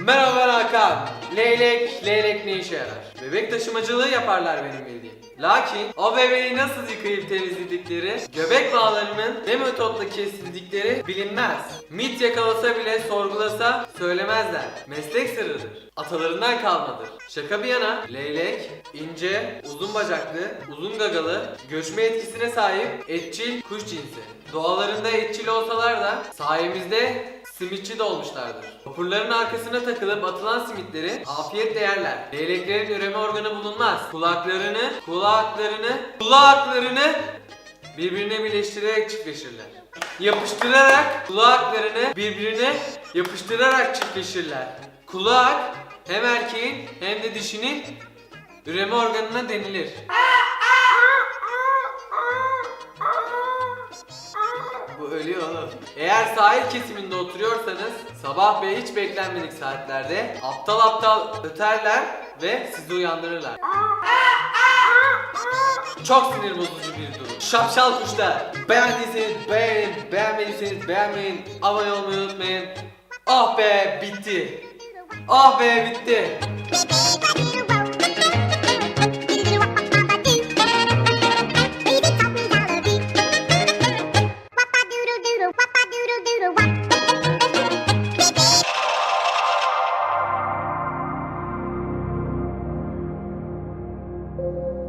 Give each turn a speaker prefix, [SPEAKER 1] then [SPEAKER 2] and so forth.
[SPEAKER 1] Merhaba ben Hakan. Leylek, leylek ne işe yarar? Bebek taşımacılığı yaparlar benim bildiğim. Lakin o bebeği nasıl yıkayıp temizledikleri, göbek bağlarının ne metotla kesildikleri bilinmez. Mit yakalasa bile sorgulasa söylemezler. Meslek sırrıdır. Atalarından kalmadır. Şaka bir yana leylek, ince, uzun bacaklı, uzun gagalı, göçme etkisine sahip etçil kuş cinsi. Doğalarında etçil olsalar da sayemizde Simitçi de olmuşlardır. Vapurların arkasına takılıp atılan simitleri afiyetle yerler. Leyleklerin üreme organı bulunmaz. Kulaklarını, kulaklarını, kulaklarını birbirine birleştirerek çiftleşirler. Yapıştırarak kulaklarını birbirine yapıştırarak çiftleşirler. Kulak hem erkeğin hem de dişinin üreme organına denilir. Bu ölüyor oğlum. Eğer sahil kesiminde oturuyorsanız sabah ve hiç beklenmedik saatlerde aptal aptal öterler ve sizi uyandırırlar. Çok sinir bozucu bir durum. Şapşal kuşlar. Beğendiyseniz beğenin, beğenmediyseniz beğenmeyin, abone olmayı unutmayın. Ah be bitti. Ah be bitti.
[SPEAKER 2] thank you